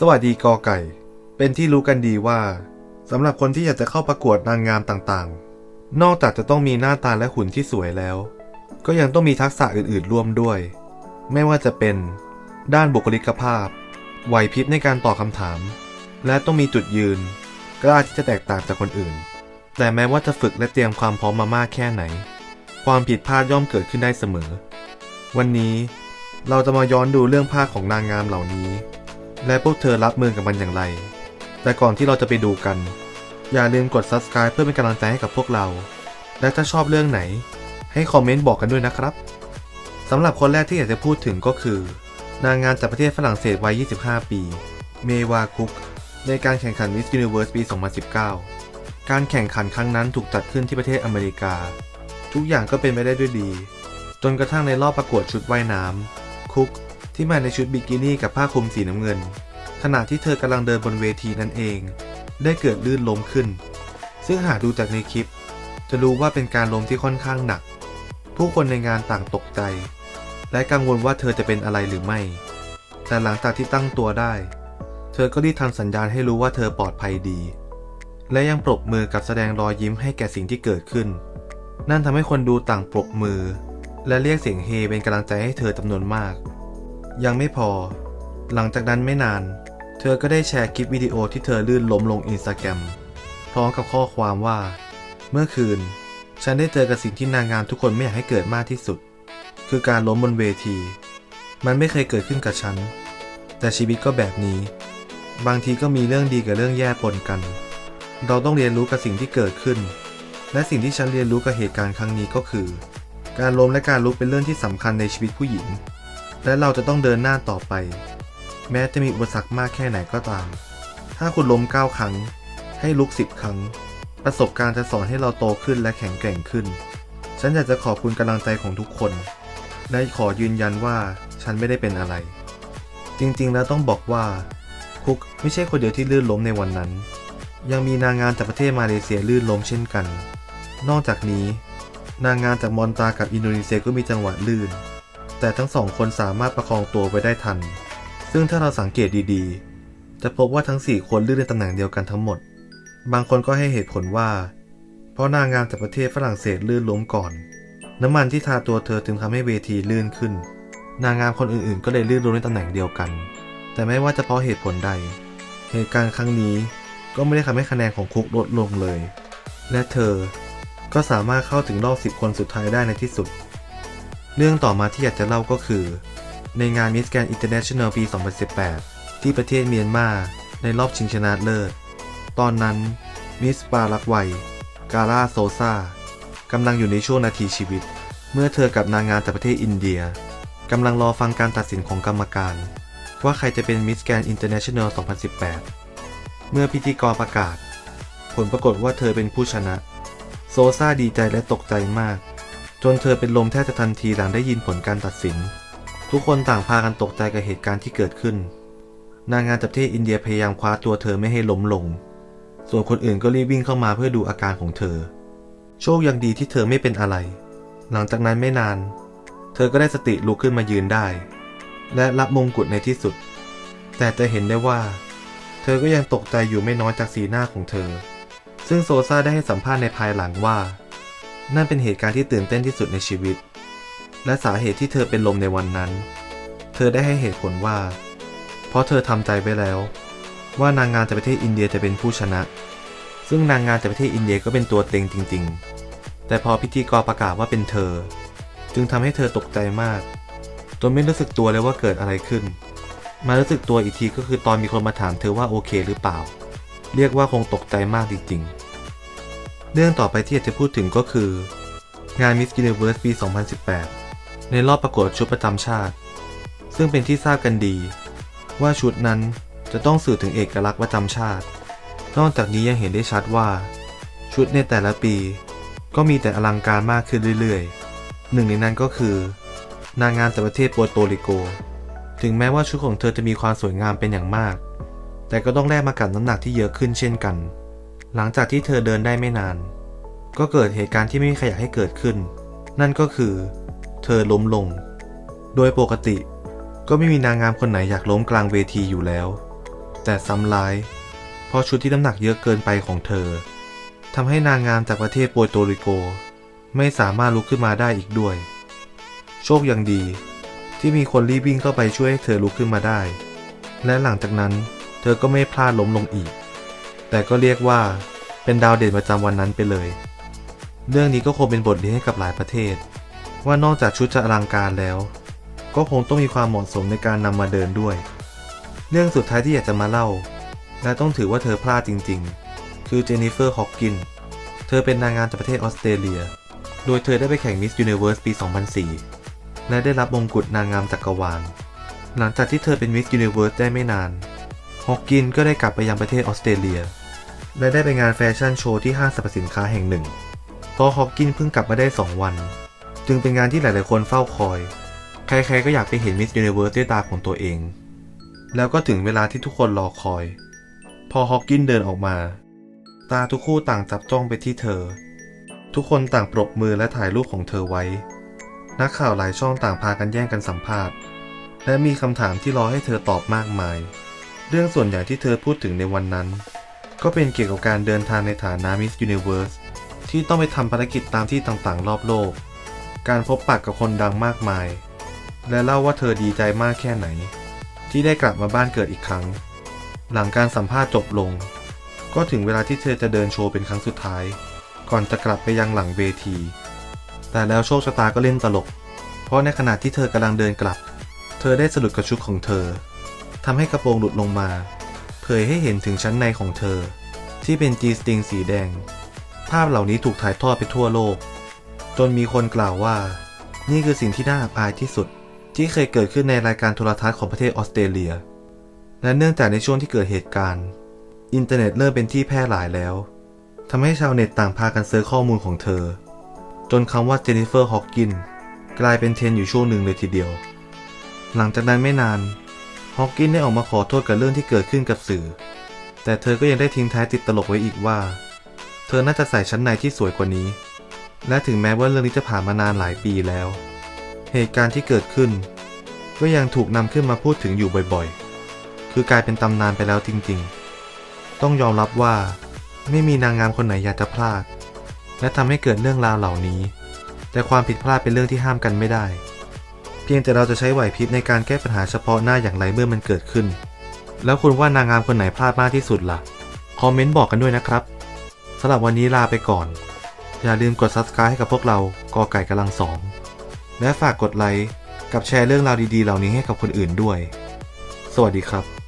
สวัสดีกอไก่ เป็นที่รู้กันดีว่าสำหรับคนที่อยากจะเข้าประกวดนางงามต่างๆ นอกจากจะต้องมีหน้าตาและหุ่นที่สวยแล้ว ก็ยังต้องมีทักษะอื่นๆร่วมด้วย ไม่ว่าจะเป็น ด้านบุคลิกภาพไหวพริบในการตอบคำถาม และต้องมีจุดยืน กล้าที่จะแตกต่างจากคนอื่น แต่แม้ว่าจะฝึกและเตรียมความพร้อมมามากแค่ไหน ความผิดพลาดย่อมเกิดขึ้นได้เสมอ วันนี้เราจะมาย้อนดูเรื่องภาคของนางงามเหล่านี้ และพวกเธอรับมือกับมันอย่างไร แต่ก่อนที่เราจะไปดูกัน อย่าลืมกด subscribe เพื่อเป็นกำลังใจให้กับพวกเรา และถ้าชอบเรื่องไหน ให้คอมเมนต์บอกกันด้วยนะครับสำหรับคนแรกที่อยากจะพูดถึงก็คือ นางงามจากประเทศฝรั่งเศสวัย 25 ปี เมวาคุก ในการแข่งขัน Miss Universe ปี 2019 การแข่งขันครั้งนั้นถูกจัดขึ้นที่ประเทศอเมริกา ทุกอย่างก็เป็นไปได้ด้วยดี จนกระทั่งในรอบประกวดชุดว่ายน้ำคุก ที่มาในชุดบิกินี่กับผ้าคลุมสีน้ำเงิน ขณะที่เธอกำลังเดินบนเวทีนั่นเอง ได้เกิดลื่นล้มขึ้น ซึ่งหากดูจากในคลิป จะรู้ว่าเป็นการล้มที่ค่อนข้างหนัก ผู้คนในงานต่างตกใจ และกังวลว่าเธอจะเป็นอะไรหรือไม่ แต่หลังจากที่ตั้งตัวได้ เธอก็รีบทำสัญญาณให้รู้ว่าเธอปลอดภัยดี และยังปรบมือกับแสดงรอยยิ้มให้แก่สิ่งที่เกิดขึ้น นั่นทำให้คนดูต่างปรบมือ และเรียกเสียงเฮเป็นกำลังใจให้เธอจำนวนมาก ยังไม่พอ หลังจากนั้นไม่นาน เธอก็ได้แชร์คลิปวิดีโอที่เธอลื่นล้มลงอินสตาแกรมพร้อมกับข้อความว่า เมื่อคืน ฉันได้เจอกับสิ่งที่นางงามทุกคนไม่อยากให้เกิดมากที่สุด คือการล้มบนเวที มันไม่เคยเกิดขึ้นกับฉัน แต่ชีวิตก็แบบนี้ บางทีก็มีเรื่องดีกับเรื่องแย่ปนกัน เราต้องเรียนรู้กับสิ่งที่เกิดขึ้น และสิ่งที่ฉันเรียนรู้กับเหตุการณ์ครั้งนี้ก็คือ การล้มและการลุกเป็นเรื่องที่สำคัญในชีวิตผู้หญิง และเราจะต้องเดินหน้าต่อไป แม้จะมีอุปสรรคมากแค่ไหนก็ตาม ถ้าคุณล้ม9ครั้ง ให้ลุก10ครั้ง ประสบการณ์จะสอนให้เราโตขึ้นและแข็งแกร่งขึ้น ฉันอยากจะขอบคุณกำลังใจของทุกคน และขอยืนยันว่าฉันไม่ได้เป็นอะไร จริงๆ แล้วต้องบอกว่า คุกไม่ใช่คนเดียวที่ลื่นล้มในวันนั้น ยังมีนางงามจากประเทศมาเลเซียลื่นล้มเช่นกัน นอกจากนี้ นางงามจากมอนตากับอินโดนีเซียก็มีจังหวะลื่น แต่ทั้งสองคนสามารถประคองตัวไว้ได้ทัน ซึ่งถ้าเราสังเกตดีๆ จะพบว่าทั้ง 4 คนเลื่นในตำแหน่งเดียวกันทั้งหมด บางคนก็ให้เหตุผลว่า เพราะนางงามจากประเทศฝรั่งเศสลื่นล้มก่อน น้ำมันที่ทาตัวเธอจึงทำให้เวทีลื่นขึ้น นางงามคนอื่นๆ ก็เลยลื่นล้มในตำแหน่งเดียวกัน แต่ไม่ว่าจะเพราะเหตุผลใด เหตุการณ์ครั้งนี้ก็ไม่ได้ทำให้คะแนนของคุกลดลงเลย และเธอก็สามารถเข้าถึงรอบ 10 คนสุดท้ายได้ในที่สุด เรื่องต่อมาที่อยากจะเล่าก็คือ ในงาน Miss Grand International ปี 2018 ที่ประเทศเมียนมาในรอบชิงชนะเลิศ ตอนนั้นมิสปารักไวกาลาโซซากำลังอยู่ในช่วงนาทีชีวิต เมื่อเธอกับนางงามจากประเทศอินเดียกำลังรอฟังการตัดสินของกรรมการ ว่าใครจะเป็น Miss Grand International 2018 เมื่อพิธีกรประกาศ ผลปรากฏว่าเธอเป็นผู้ชนะ โซซาดีใจและตกใจมาก จนเธอเป็นลมแทบจะทันทีหลังได้ยินผลการตัดสิน ทุกคนต่างพากันตกใจกับเหตุการณ์ที่เกิดขึ้น นางงามจากประเทศอินเดียพยายามคว้าตัวเธอไม่ให้ล้มลง ส่วนคนอื่นก็รีบวิ่งเข้ามาเพื่อดูอาการของเธอ โชคยังดีที่เธอไม่เป็นอะไร หลังจากนั้นไม่นาน เธอก็ได้สติลุกขึ้นมายืนได้ และรับมงกุฎในที่สุด แต่จะเห็นได้ว่า เธอก็ยังตกใจอยู่ไม่น้อยจากสีหน้าของเธอ ซึ่งโซซาได้ให้สัมภาษณ์ในภายหลังว่า นั่นเป็นเหตุการณ์ที่ตื่นเต้นที่สุดในชีวิต และสาเหตุที่เธอเป็นลมในวันนั้น เธอได้ให้เหตุผลว่า เพราะเธอทำใจไว้แล้ว ว่านางงามจากประเทศอินเดียจะเป็นผู้ชนะ ซึ่งนางงามจากประเทศอินเดียก็เป็นตัวเต็งจริง ๆ แต่พอพิธีกรประกาศว่าเป็นเธอ จึงทำให้เธอตกใจมากจนไม่รู้สึกตัวเลยว่าเกิดอะไรขึ้น มารู้สึกตัวอีกทีก็คือตอนมีคนมาถามเธอว่าโอเคหรือเปล่า เรียกว่าคงตกใจมากจริงๆ เรื่องต่อไปที่อยากจะพูดถึงก็คือ งาน Miss Universe ปี 2018 ในรอบประกวดชุดประจำชาติ ซึ่งเป็นที่ทราบกันดี ว่าชุดนั้นจะต้องสื่อถึงเอกลักษณ์ประจำชาติ นอกจากนี้ยังเห็นได้ชัดว่า ชุดในแต่ละปี ก็มีแต่อลังการมากขึ้นเรื่อยๆ หนึ่งในนั้นก็คือ นางงามจากประเทศปัวโตริโก ถึงแม้ว่าชุดของเธอจะมีความสวยงามเป็นอย่างมาก แต่ก็ต้องแลกมากับน้ำหนักที่เยอะขึ้นเช่นกัน หลังจากที่เธอเดินได้ไม่นาน ก็เกิดเหตุการณ์ที่ไม่มีใครอยากให้เกิดขึ้น นั่นก็คือ เธอล้มลง โดยปกติ ก็ไม่มีนางงามคนไหนอยากล้มกลางเวทีอยู่แล้ว แต่ซ้ำร้าย เพราะชุดที่น้ำหนักเยอะเกินไปของเธอทำให้นางงามจากประเทศโปรโตริโก ไม่สามารถลุกขึ้นมาได้อีกด้วย โชคยังดี ที่มีคนรีบวิ่งเข้าไปช่วยให้เธอลุกขึ้นมาได้ และหลังจากนั้น เธอก็ไม่พลาดล้มลงอีก แต่ก็เรียกว่าเป็นดาวเด่นประจำวันนั้นไปเลย เรื่องนี้ก็คงเป็นบทเรียนให้กับหลายประเทศ ว่านอกจากชุดจะอลังการแล้ว ก็คงต้องมีความเหมาะสมในการนำมาเดินด้วย เรื่องสุดท้ายที่อยากจะมาเล่า และต้องถือว่าเธอพลาดจริง ๆ คือเจนนิเฟอร์ฮอ k กิน เธอเป็นนางงามจากประเทศออสเตรเลีย โดยเธอได้ไปแข่งมิสยูนิเวิร์สปี 2004 และได้รับมงกุฎนางงามจักรวาล หลังจากที่เธอเป็นมิสยูนิเวิร์สได้ไม่นานฮอ k กินก็ได้กลับไปยังประเทศออสเตรเลีย และได้ไปงานแฟชั่นโชว์ที่ห้างสรรพสินค้าแห่งหนึ่งเพราะฮอ k กินเพิ่งกลับมาได้ 2 วัน จึงเป็นงานที่หลายๆคนเฝ้าคอย ใครๆก็อยากไปเห็นมิสยูนิเวิร์สด้วยตาของตัวเอง แล้วก็ถึงเวลาที่ทุกคนรอคอย พอฮอกกินเดินออกมา ตาทุกคู่ต่างจับจ้องไปที่เธอ ทุกคนต่างปรบมือและถ่ายรูปของเธอไว้ นักข่าวหลายช่องต่างพากันแย่งกันสัมภาษณ์ และมีคำถามที่รอให้เธอตอบมากมาย เรื่องส่วนใหญ่ที่เธอพูดถึงในวันนั้น ก็เป็นเกี่ยวกับการเดินทางในฐานะมิสยูนิเวิร์สที่ต้องไปทำภารกิจตามที่ต่างๆ รอบโลก การพบปะกับคนดังมากมาย และเล่าว่าเธอดีใจมากแค่ไหน ที่ได้กลับมาบ้านเกิดอีกครั้ง หลังการสัมภาษณ์จบลง ก็ถึงเวลาที่เธอจะเดินโชว์เป็นครั้งสุดท้าย ก่อนจะกลับไปยังหลังเวที แต่แล้วโชคชะตาก็เล่นตลก เพราะในขณะที่เธอกำลังเดินกลับ เธอได้สะดุดกับชุดของเธอทำให้กระโปรงหลุดลงมา เผยให้เห็นถึงชั้นในของเธอ ที่เป็นจีสติงสีแดง ภาพเหล่านี้ถูกถ่ายทอดไปทั่วโลก จนมีคนกล่าวว่า นี่คือสิ่งที่น่าอับอายที่สุด ที่เคยเกิดขึ้นในรายการโทรทัศน์ของประเทศออสเตรเลีย และเนื่องจากในช่วงที่เกิดเหตุการณ์ อินเทอร์เน็ตเริ่มเป็นที่แพร่หลายแล้วทำให้ชาวเน็ตต่างพากันเซิร์ชข้อมูลของเธอ จนคำว่าเจนนิเฟอร์ฮอ k กินกลายเป็นเทรนอยู่ช่วงหนึ่งเลยทีเดียว หลังจากนั้นไม่นาน ฮอ k กินได้ออกมาขอโทษกับเรื่องที่เกิดขึ้นกับสื่อ แต่เธอก็ยังได้ทิ้งท้ายติดตลกไว้อีกว่า เธอน่าจะใส่ชั้นในที่สวยกว่านี้ และถึงแม้ว่าเรื่องนี้จะผ่านมานานหลายปีแล้ว เหตุการณ์ที่เกิดขึ้น ก็ยังถูกนำขึ้นมาพูดถึงอยู่บ่อยๆ คือกลายเป็นตำนานไปแล้วจริงๆ ต้องยอมรับว่า ไม่มีนางงามคนไหนอยากจะพลาด และทำให้เกิดเรื่องราวเหล่านี้ แต่ความผิดพลาดเป็นเรื่องที่ห้ามกันไม่ได้ เพียงแต่เราจะใช้ไหวพริบในการแก้ปัญหาเฉพาะหน้าอย่างไรเมื่อมันเกิดขึ้น แล้วคุณว่านางงามคนไหนพลาดมากที่สุดล่ะ คอมเมนต์บอกกันด้วยนะครับสำหรับวันนี้ลาไปก่อน อย่าลืมกด subscribe ให้กับพวกเรากอไก่กำลังสองและฝากกดไลค์กับแชร์เรื่องราวดีๆ เหล่านี้ให้กับคนอื่นด้วย สวัสดีครับ